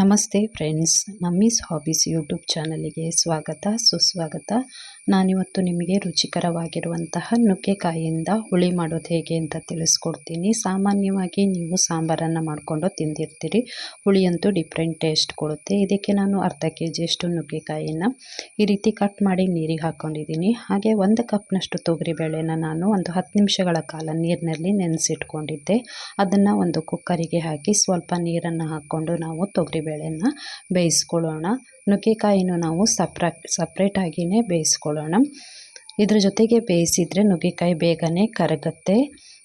ನಮಸ್ತೆ ಫ್ರೆಂಡ್ಸ್ ನಮ್ಮೀಸ್ hobbies YouTube ಚಾನಲಿಗೆ ಸ್ವಾಗತ ಸುಸ್ವಾಗತ. ನಾನಿವತ್ತು ನಿಮಗೆ ರುಚಿಕರವಾಗಿರುವಂತಹ ನುಗ್ಗೆಕಾಯಿಯಿಂದ ಹುಳಿ ಮಾಡೋದು ಹೇಗೆ ಅಂತ ತಿಳಿಸ್ಕೊಡ್ತೀನಿ. ಸಾಮಾನ್ಯವಾಗಿ ನೀವು ಸಾಂಬಾರನ್ನು ಮಾಡಿಕೊಂಡು ತಿಂದಿರ್ತೀರಿ. ಹುಳಿಯಂತೂ ಡಿಫ್ರೆಂಟ್ ಟೇಸ್ಟ್ ಕೊಡುತ್ತೆ. ಇದಕ್ಕೆ ನಾನು ಅರ್ಧ ಕೆ ಜಿಯಷ್ಟು ನುಗ್ಗೆಕಾಯಿಯನ್ನು ಈ ರೀತಿ ಕಟ್ ಮಾಡಿ ನೀರಿಗೆ ಹಾಕ್ಕೊಂಡಿದ್ದೀನಿ. ಹಾಗೆ ಒಂದು ಕಪ್ನಷ್ಟು ತೊಗರಿಬೇಳೆನ ನಾನು ಒಂದು ಹತ್ತು ನಿಮಿಷಗಳ ಕಾಲ ನೀರಿನಲ್ಲಿ ನೆನೆಸಿಟ್ಕೊಂಡಿದ್ದೆ. ಅದನ್ನು ಒಂದು ಕುಕ್ಕರಿಗೆ ಹಾಕಿ ಸ್ವಲ್ಪ ನೀರನ್ನು ಹಾಕ್ಕೊಂಡು ನಾವು ತೊಗರಿಬೇಳೆನ ಬೇಯಿಸ್ಕೊಳ್ಳೋಣ. ನುಗ್ಗೆಕಾಯಿನೂ ನಾವು ಸಪ್ರಾ ಸಪ್ರೇಟಾಗಿಯೇ ಬೇಯಿಸ್ಕೊಳ್ಳೋಣ. ಇದ್ರ ಜೊತೆಗೆ ಬೇಯಿಸಿದರೆ ನುಗ್ಗೆಕಾಯಿ ಬೇಗನೆ ಕರಗುತ್ತೆ.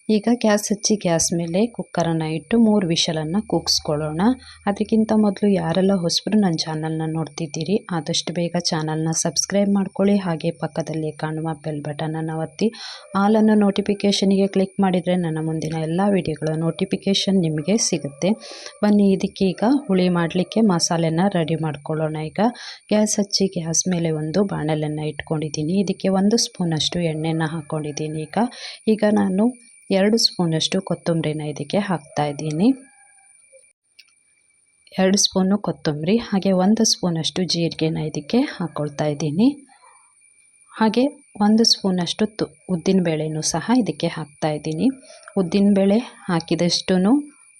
ಈಗ ಗ್ಯಾಸ್ ಹಚ್ಚಿ ಗ್ಯಾಸ್ ಮೇಲೆ ಕುಕ್ಕರನ್ನು ಇಟ್ಟು ಮೂರು ವಿಷಲನ್ನು ಕೂಗಿಸ್ಕೊಳ್ಳೋಣ. ಅದಕ್ಕಿಂತ ಮೊದಲು ಯಾರೆಲ್ಲ ಹೊಸಬರು ನನ್ನ ಚಾನಲ್ನ ನೋಡ್ತಿದ್ದೀರಿ, ಆದಷ್ಟು ಬೇಗ ಚಾನಲ್ನ ಸಬ್ಸ್ಕ್ರೈಬ್ ಮಾಡ್ಕೊಳ್ಳಿ. ಹಾಗೆ ಪಕ್ಕದಲ್ಲಿ ಕಾಣುವ ಬೆಲ್ ಬಟನನ್ನು ಒತ್ತಿ ಆಲನ್ನು ನೋಟಿಫಿಕೇಷನಿಗೆ ಕ್ಲಿಕ್ ಮಾಡಿದರೆ ನನ್ನ ಮುಂದಿನ ಎಲ್ಲ ವಿಡಿಯೋಗಳ ನೋಟಿಫಿಕೇಷನ್ ನಿಮಗೆ ಸಿಗುತ್ತೆ. ಬನ್ನಿ, ಇದಕ್ಕೆ ಈಗ ಹುಳಿ ಮಾಡಲಿಕ್ಕೆ ಮಸಾಲೆನ ರೆಡಿ ಮಾಡ್ಕೊಳ್ಳೋಣ. ಈಗ ಗ್ಯಾಸ್ ಹಚ್ಚಿ ಗ್ಯಾಸ್ ಮೇಲೆ ಒಂದು ಬಾಣಲೆಯನ್ನು ಇಟ್ಕೊಂಡಿದ್ದೀನಿ. ಇದಕ್ಕೆ ಒಂದು ಸ್ಪೂನಷ್ಟು ಎಣ್ಣೆನ ಹಾಕ್ಕೊಂಡಿದ್ದೀನಿ ಈಗ ಈಗ ನಾನು ಎರಡು ಸ್ಪೂನಷ್ಟು ಕೊತ್ತಂಬರಿನ ಇದಕ್ಕೆ ಹಾಕ್ತಾ ಇದ್ದೀನಿ. ಎರಡು ಸ್ಪೂನು ಕೊತ್ತಂಬರಿ, ಹಾಗೆ ಒಂದು ಸ್ಪೂನಷ್ಟು ಜೀರಿಗೆನ ಇದಕ್ಕೆ ಹಾಕ್ಕೊಳ್ತಾ ಇದ್ದೀನಿ. ಹಾಗೆ ಒಂದು ಸ್ಪೂನಷ್ಟು ತು ಉದ್ದಿನಬೇಳೆನೂ ಸಹ ಇದಕ್ಕೆ ಹಾಕ್ತಾ ಇದ್ದೀನಿ. ಉದ್ದಿನಬೇಳೆ ಹಾಕಿದಷ್ಟು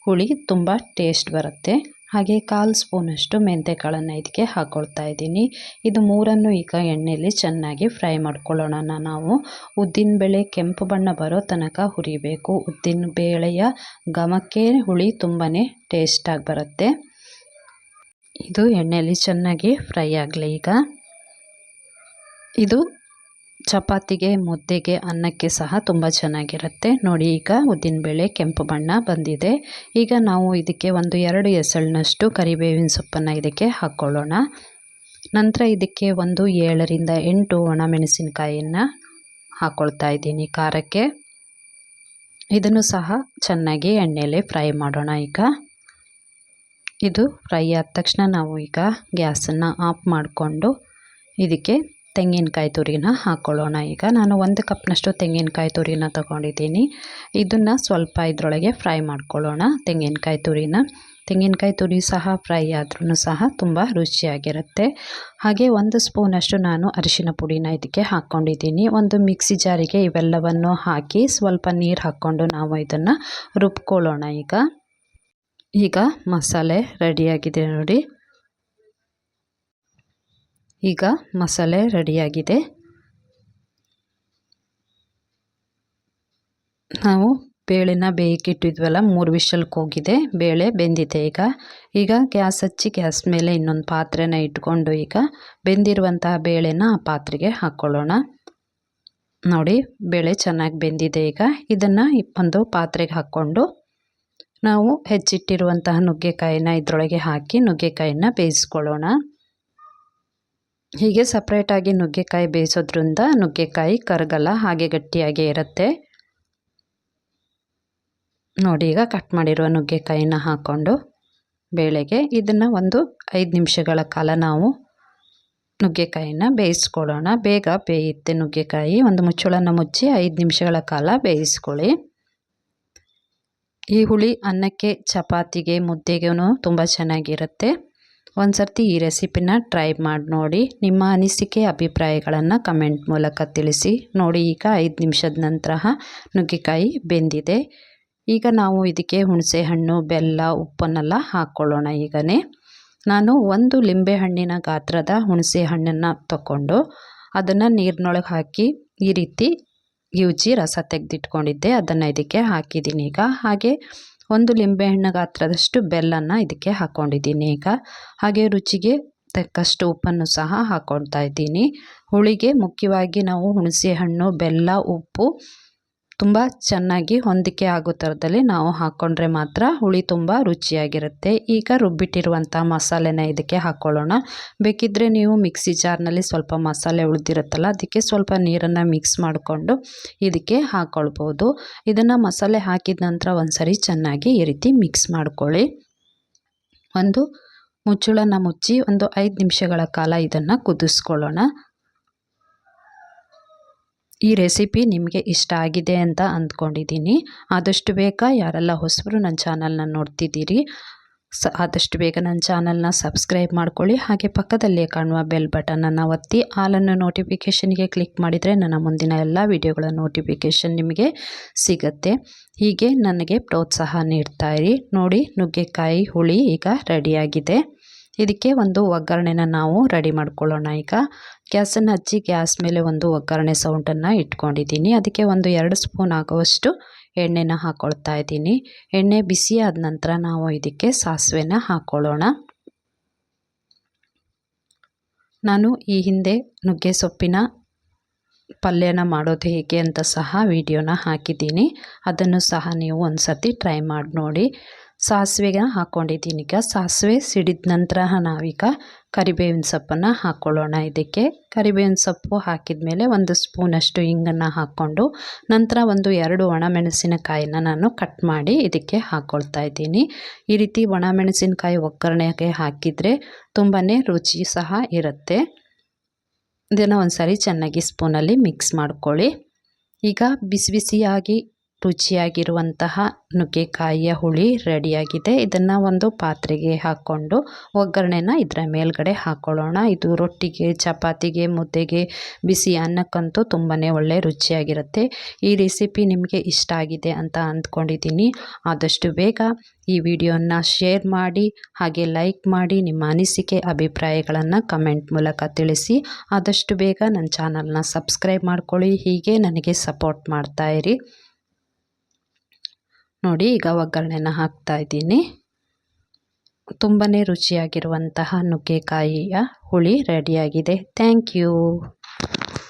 ಹುಳಿ ತುಂಬ ಟೇಸ್ಟ್ ಬರುತ್ತೆ. ಹಾಗೆ ಕಾಲು ಸ್ಪೂನಷ್ಟು ಮೆಂತೆಕಾಳನ್ನು ಇದಕ್ಕೆ ಹಾಕ್ಕೊಳ್ತಾ ಇದ್ದೀನಿ. ಇದು ಮೂರನ್ನು ಈಗ ಎಣ್ಣೆಯಲ್ಲಿ ಚೆನ್ನಾಗಿ ಫ್ರೈ ಮಾಡ್ಕೊಳ್ಳೋಣ. ನಾವು ಉದ್ದಿನ ಬೇಳೆ ಕೆಂಪು ಬಣ್ಣ ಬರೋ ತನಕ ಹುರಿಬೇಕು. ಉದ್ದಿನ ಬೇಳೆಯ ಘಮಕ್ಕೆ ಹುಳಿ ತುಂಬಾ ಟೇಸ್ಟಾಗಿ ಬರುತ್ತೆ. ಇದು ಎಣ್ಣೆಯಲ್ಲಿ ಚೆನ್ನಾಗಿ ಫ್ರೈ ಆಗಲಿ ಈಗ. ಇದು ಚಪಾತಿಗೆ, ಮುದ್ದೆಗೆ, ಅನ್ನಕ್ಕೆ ಸಹ ತುಂಬ ಚೆನ್ನಾಗಿರುತ್ತೆ. ನೋಡಿ, ಈಗ ಉದ್ದಿನಬೇಳೆ ಕೆಂಪು ಬಣ್ಣ ಬಂದಿದೆ. ಈಗ ನಾವು ಇದಕ್ಕೆ ಒಂದು ಎರಡು ಎಸಳಿನಷ್ಟು ಕರಿಬೇವಿನ ಸೊಪ್ಪನ್ನು ಇದಕ್ಕೆ ಹಾಕ್ಕೊಳ್ಳೋಣ ನಂತರ ಇದಕ್ಕೆ ಒಂದು ಏಳರಿಂದ ಎಂಟು ಒಣಮೆಣಸಿನಕಾಯಿಯನ್ನು ಹಾಕ್ಕೊಳ್ತಾ ಇದ್ದೀನಿ ಖಾರಕ್ಕೆ. ಇದನ್ನು ಸಹ ಚೆನ್ನಾಗಿ ಎಣ್ಣೆಯಲ್ಲಿ ಫ್ರೈ ಮಾಡೋಣ ಈಗ. ಇದು ಫ್ರೈ ಆದ ತಕ್ಷಣ ನಾವು ಈಗ ಗ್ಯಾಸನ್ನು ಆಫ್ ಮಾಡಿಕೊಂಡು ಇದಕ್ಕೆ ತೆಂಗಿನಕಾಯಿ ತುರಿನ ಹಾಕ್ಕೊಳ್ಳೋಣ ಈಗ ನಾನು ಒಂದು ಕಪ್ನಷ್ಟು ತೆಂಗಿನಕಾಯಿ ತುರಿನ ತಗೊಂಡಿದ್ದೀನಿ. ಇದನ್ನು ಸ್ವಲ್ಪ ಇದರೊಳಗೆ ಫ್ರೈ ಮಾಡ್ಕೊಳ್ಳೋಣ. ತೆಂಗಿನಕಾಯಿ ತುರಿನ, ತೆಂಗಿನಕಾಯಿ ತುರಿ ಸಹ ಫ್ರೈ ಆದ್ರೂ ಸಹ ತುಂಬ ರುಚಿಯಾಗಿರುತ್ತೆ. ಹಾಗೆ ಒಂದು ಸ್ಪೂನಷ್ಟು ನಾನು ಅರಿಶಿನ ಪುಡಿನ ಇದಕ್ಕೆ ಹಾಕ್ಕೊಂಡಿದ್ದೀನಿ. ಒಂದು ಮಿಕ್ಸಿ ಜಾರಿಗೆ ಇವೆಲ್ಲವನ್ನು ಹಾಕಿ ಸ್ವಲ್ಪ ನೀರು ಹಾಕ್ಕೊಂಡು ನಾವು ಇದನ್ನು ರುಬ್ಕೊಳ್ಳೋಣ ಈಗ. ಈಗ ಮಸಾಲೆ ರೆಡಿಯಾಗಿದೆ ನೋಡಿ. ಈಗ ಮಸಾಲೆ ರೆಡಿಯಾಗಿದೆ. ನಾವು ಬೇಳೆನ ಬೇಯಕ್ಕಿಟ್ಟಿದ್ವಲ್ಲ, ಮೂರು ವಿಷಲ್ಕ್ಕೆ ಹೋಗಿದೆ, ಬೇಳೆ ಬೆಂದಿದೆ ಈಗ. ಈಗ ಗ್ಯಾಸ್ ಹಚ್ಚಿ ಗ್ಯಾಸ್ ಮೇಲೆ ಇನ್ನೊಂದು ಪಾತ್ರೆನ ಇಟ್ಕೊಂಡು ಈಗ ಬೆಂದಿರುವಂತಹ ಬೇಳೆನ ಆ ಪಾತ್ರೆಗೆ ಹಾಕ್ಕೊಳ್ಳೋಣ ನೋಡಿ, ಬೇಳೆ ಚೆನ್ನಾಗಿ ಬೆಂದಿದೆ ಈಗ. ಇದನ್ನು ಒಂದು ಪಾತ್ರೆಗೆ ಹಾಕ್ಕೊಂಡು ನಾವು ಹೆಚ್ಚಿಟ್ಟಿರುವಂತಹ ನುಗ್ಗೆಕಾಯಿನ ಇದರೊಳಗೆ ಹಾಕಿ ನುಗ್ಗೆಕಾಯಿನ ಬೇಯಿಸ್ಕೊಳ್ಳೋಣ. ಹೀಗೆ ಸಪ್ರೇಟಾಗಿ ನುಗ್ಗೆಕಾಯಿ ಬೇಯಿಸೋದ್ರಿಂದ ನುಗ್ಗೆಕಾಯಿ ಕರಗಲ್ಲ ಹಾಗೆ ಗಟ್ಟಿಯಾಗೇ ಇರುತ್ತೆ. ನೋಡಿ ಈಗ ಕಟ್ ಮಾಡಿರುವ ನುಗ್ಗೆಕಾಯಿನ ಹಾಕ್ಕೊಂಡು ಬೇಳೆಗೆ ಇದನ್ನು ಒಂದು ಐದು ನಿಮಿಷಗಳ ಕಾಲ ನಾವು ನುಗ್ಗೆಕಾಯಿನ ಬೇಯಿಸ್ಕೊಳ್ಳೋಣ. ಬೇಗ ಬೇಯುತ್ತೆ ನುಗ್ಗೆಕಾಯಿ. ಒಂದು ಮುಚ್ಚಳನ್ನು ಮುಚ್ಚಿ ಐದು ನಿಮಿಷಗಳ ಕಾಲ ಬೇಯಿಸ್ಕೊಳ್ಳಿ. ಈ ಹುಳಿ ಅನ್ನಕ್ಕೆ ಚಪಾತಿಗೆ ಮುದ್ದೆಗೂ ತುಂಬ ಚೆನ್ನಾಗಿರುತ್ತೆ. ಒಂದು ಸರ್ತಿ ಈ ರೆಸಿಪಿನ ಟ್ರೈ ಮಾಡಿ ನೋಡಿ. ನಿಮ್ಮ ಅನಿಸಿಕೆ, ಅಭಿಪ್ರಾಯಗಳನ್ನು ಕಮೆಂಟ್ ಮೂಲಕ ತಿಳಿಸಿ. ನೋಡಿ, ಈಗ ಐದು ನಿಮಿಷದ ನಂತರ ನುಗ್ಗೆಕಾಯಿ ಬೆಂದಿದೆ. ಈಗ ನಾವು ಇದಕ್ಕೆ ಹುಣಸೆ ಹಣ್ಣು ಬೆಲ್ಲ, ಉಪ್ಪನ್ನೆಲ್ಲ ಹಾಕ್ಕೊಳ್ಳೋಣ ಈಗನೇ. ನಾನು ಒಂದು ಲಿಂಬೆ ಹಣ್ಣಿನ ಗಾತ್ರದ ಹುಣಸೆ ಹಣ್ಣನ್ನು ತಗೊಂಡು ಅದನ್ನು ನೀರಿನೊಳಗೆ ಹಾಕಿ ಈ ರೀತಿ ಯೂಜಿ ರಸ ತೆಗೆದಿಟ್ಕೊಂಡಿದ್ದೆ. ಅದನ್ನು ಇದಕ್ಕೆ ಹಾಕಿದ್ದೀನಿ ಈಗ. ಹಾಗೆ ಒಂದು ಲಿಂಬೆಹಣ್ಣು ಗಾತ್ರದಷ್ಟು ಬೆಲ್ಲನ ಇದಕ್ಕೆ ಹಾಕ್ಕೊಂಡಿದ್ದೀನಿ ಈಗ ಹಾಗೆ ರುಚಿಗೆ ತಕ್ಕಷ್ಟು ಉಪ್ಪನ್ನು ಸಹ ಹಾಕ್ಕೊಳ್ತಾ ಇದ್ದೀನಿ. ಹುಳಿಗೆ ಮುಖ್ಯವಾಗಿ ನಾವು ಹುಣಸೆ ಹಣ್ಣು, ಬೆಲ್ಲ, ಉಪ್ಪು ತುಂಬ ಚೆನ್ನಾಗಿ ಹೊಂದಿಕೆ ಆಗೋ ಥರದಲ್ಲಿ ನಾವು ಹಾಕ್ಕೊಂಡ್ರೆ ಮಾತ್ರ ಹುಳಿ ತುಂಬ ರುಚಿಯಾಗಿರುತ್ತೆ. ಈಗ ರುಬ್ಬಿಟ್ಟಿರುವಂಥ ಮಸಾಲೆನ ಇದಕ್ಕೆ ಹಾಕ್ಕೊಳ್ಳೋಣ ಬೇಕಿದ್ದರೆ ನೀವು ಮಿಕ್ಸಿ ಜಾರ್ನಲ್ಲಿ ಸ್ವಲ್ಪ ಮಸಾಲೆ ಉಳಿದಿರುತ್ತಲ್ಲ, ಅದಕ್ಕೆ ಸ್ವಲ್ಪ ನೀರನ್ನು ಮಿಕ್ಸ್ ಮಾಡಿಕೊಂಡು ಇದಕ್ಕೆ ಹಾಕ್ಕೊಳ್ಬೋದು ಇದನ್ನು ಮಸಾಲೆ ಹಾಕಿದ ನಂತರ ಒಂದು ಸರಿ ಚೆನ್ನಾಗಿ ಈ ರೀತಿ ಮಿಕ್ಸ್ ಮಾಡ್ಕೊಳ್ಳಿ. ಒಂದು ಮುಚ್ಚಳನ ಮುಚ್ಚಿ ಒಂದು ಐದು ನಿಮಿಷಗಳ ಕಾಲ ಇದನ್ನು ಕುದಿಸ್ಕೊಳ್ಳೋಣ. ಈ ರೆಸಿಪಿ ನಿಮಗೆ ಇಷ್ಟ ಆಗಿದೆ ಅಂತ ಅಂದ್ಕೊಂಡಿದ್ದೀನಿ. ಆದಷ್ಟು ಬೇಗ ಯಾರೆಲ್ಲ ಹೊಸಬರು ನನ್ನ ಚಾನಲ್ನ ನೋಡ್ತಿದ್ದೀರಿ, ಸ, ಆದಷ್ಟು ಬೇಗ ನನ್ನ ಚಾನಲ್ನ ಸಬ್ಸ್ಕ್ರೈಬ್ ಮಾಡ್ಕೊಳ್ಳಿ. ಹಾಗೆ ಪಕ್ಕದಲ್ಲೇ ಕಾಣುವ ಬೆಲ್ ಬಟನನ್ನು ಒತ್ತಿ, ಆಲನ್ನು ನೋಟಿಫಿಕೇಷನ್ಗೆ ಕ್ಲಿಕ್ ಮಾಡಿದರೆ ನನ್ನ ಮುಂದಿನ ಎಲ್ಲ ವಿಡಿಯೋಗಳ ನೋಟಿಫಿಕೇಷನ್ ನಿಮಗೆ ಸಿಗುತ್ತೆ. ಹೀಗೆ ನನಗೆ ಪ್ರೋತ್ಸಾಹ ನೀಡ್ತಾಯಿರಿ ನೋಡಿ, ನುಗ್ಗೆಕಾಯಿ ಹುಳಿ ಈಗ ರೆಡಿಯಾಗಿದೆ. ಇದಕ್ಕೆ ಒಂದು ಒಗ್ಗರಣೆನ ನಾವು ರೆಡಿ ಮಾಡ್ಕೊಳ್ಳೋಣ ಈಗ. ಗ್ಯಾಸನ್ನು ಹಚ್ಚಿ ಗ್ಯಾಸ್ ಮೇಲೆ ಒಂದು ಒಗ್ಗರಣೆ ಸೌಂಟನ್ನು ಇಟ್ಕೊಂಡಿದ್ದೀನಿ. ಅದಕ್ಕೆ ಒಂದು ಎರಡು ಸ್ಪೂನ್ ಆಗುವಷ್ಟು ಎಣ್ಣೆನ ಹಾಕ್ಕೊಳ್ತಾ ಇದ್ದೀನಿ. ಎಣ್ಣೆ ಬಿಸಿ ಆದ ನಂತರ ನಾವು ಇದಕ್ಕೆ ಸಾಸಿವೆನ ಹಾಕ್ಕೊಳ್ಳೋಣ ನಾನು ಈ ಹಿಂದೆ ನುಗ್ಗೆ ಸೊಪ್ಪಿನ ಪಲ್ಯನ ಮಾಡೋದು ಹೇಗೆ ಅಂತ ಸಹ ವಿಡಿಯೋನ ಹಾಕಿದ್ದೀನಿ. ಅದನ್ನು ಸಹ ನೀವು ಒಂದು ಸತಿ ಟ್ರೈ ಮಾಡಿ ನೋಡಿ. ಸಾಸಿವೆಗೆ ಹಾಕ್ಕೊಂಡಿದ್ದೀನಿ ಈಗ ಸಾಸಿವೆ ಸಿಡಿದ ನಂತರ ನಾವೀಗ ಕರಿಬೇವಿನ ಸೊಪ್ಪನ್ನು ಹಾಕ್ಕೊಳ್ಳೋಣ ಇದಕ್ಕೆ ಕರಿಬೇವಿನ ಸೊಪ್ಪು ಹಾಕಿದ ಮೇಲೆ ಒಂದು ಸ್ಪೂನಷ್ಟು ಹಿಂಗನ್ನು ಹಾಕ್ಕೊಂಡು ನಂತರ ಒಂದು ಎರಡು ಒಣಮೆಣಸಿನಕಾಯಿನ ನಾನು ಕಟ್ ಮಾಡಿ ಇದಕ್ಕೆ ಹಾಕ್ಕೊಳ್ತಾ ಇದ್ದೀನಿ. ಈ ರೀತಿ ಒಣಮೆಣಸಿನಕಾಯಿ ಒಗ್ಗರಣೆಗೆ ಹಾಕಿದರೆ ತುಂಬಾ ರುಚಿ ಸಹ ಇರುತ್ತೆ. ಇದನ್ನು ಒಂದು ಸಾರಿ ಚೆನ್ನಾಗಿ ಸ್ಪೂನಲ್ಲಿ ಮಿಕ್ಸ್ ಮಾಡ್ಕೊಳ್ಳಿ. ಈಗ ಬಿಸಿ ಬಿಸಿಯಾಗಿ ರುಚಿಯಾಗಿರುವಂತಹ ನುಗ್ಗೆಕಾಯಿಯ ಹುಳಿ ರೆಡಿಯಾಗಿದೆ. ಇದನ್ನು ಒಂದು ಪಾತ್ರೆಗೆ ಹಾಕ್ಕೊಂಡು ಒಗ್ಗರಣೆನ ಇದರ ಮೇಲ್ಗಡೆ ಹಾಕ್ಕೊಳ್ಳೋಣ ಇದು ರೊಟ್ಟಿಗೆ, ಚಪಾತಿಗೆ, ಮುದ್ದೆಗೆ, ಬಿಸಿ ಅನ್ನಕ್ಕಂತೂ ತುಂಬಾ ಒಳ್ಳೆ ರುಚಿಯಾಗಿರುತ್ತೆ. ಈ ರೆಸಿಪಿ ನಿಮಗೆ ಇಷ್ಟ ಆಗಿದೆ ಅಂತ ಅಂದ್ಕೊಂಡಿದ್ದೀನಿ. ಆದಷ್ಟು ಬೇಗ ಈ ವಿಡಿಯೋನ ಶೇರ್ ಮಾಡಿ, ಹಾಗೆ ಲೈಕ್ ಮಾಡಿ, ನಿಮ್ಮ ಅನಿಸಿಕೆ, ಅಭಿಪ್ರಾಯಗಳನ್ನು ಕಮೆಂಟ್ ಮೂಲಕ ತಿಳಿಸಿ. ಆದಷ್ಟು ಬೇಗ ನನ್ನ ಚಾನಲ್ನ ಸಬ್ಸ್ಕ್ರೈಬ್ ಮಾಡ್ಕೊಳ್ಳಿ. ಹೀಗೆ ನನಗೆ ಸಪೋರ್ಟ್ ಮಾಡ್ತಾಯಿರಿ ನೋಡಿ ಈಗ ಒಗ್ಗರಣೆನ ಹಾಕ್ತಾ ಇದ್ದೀನಿ. ತುಂಬಾ ರುಚಿಯಾಗಿರುವಂತಹ ನುಗ್ಗೆಕಾಯಿಯ ಹುಳಿ ರೆಡಿಯಾಗಿದೆ ಥ್ಯಾಂಕ್ ಯು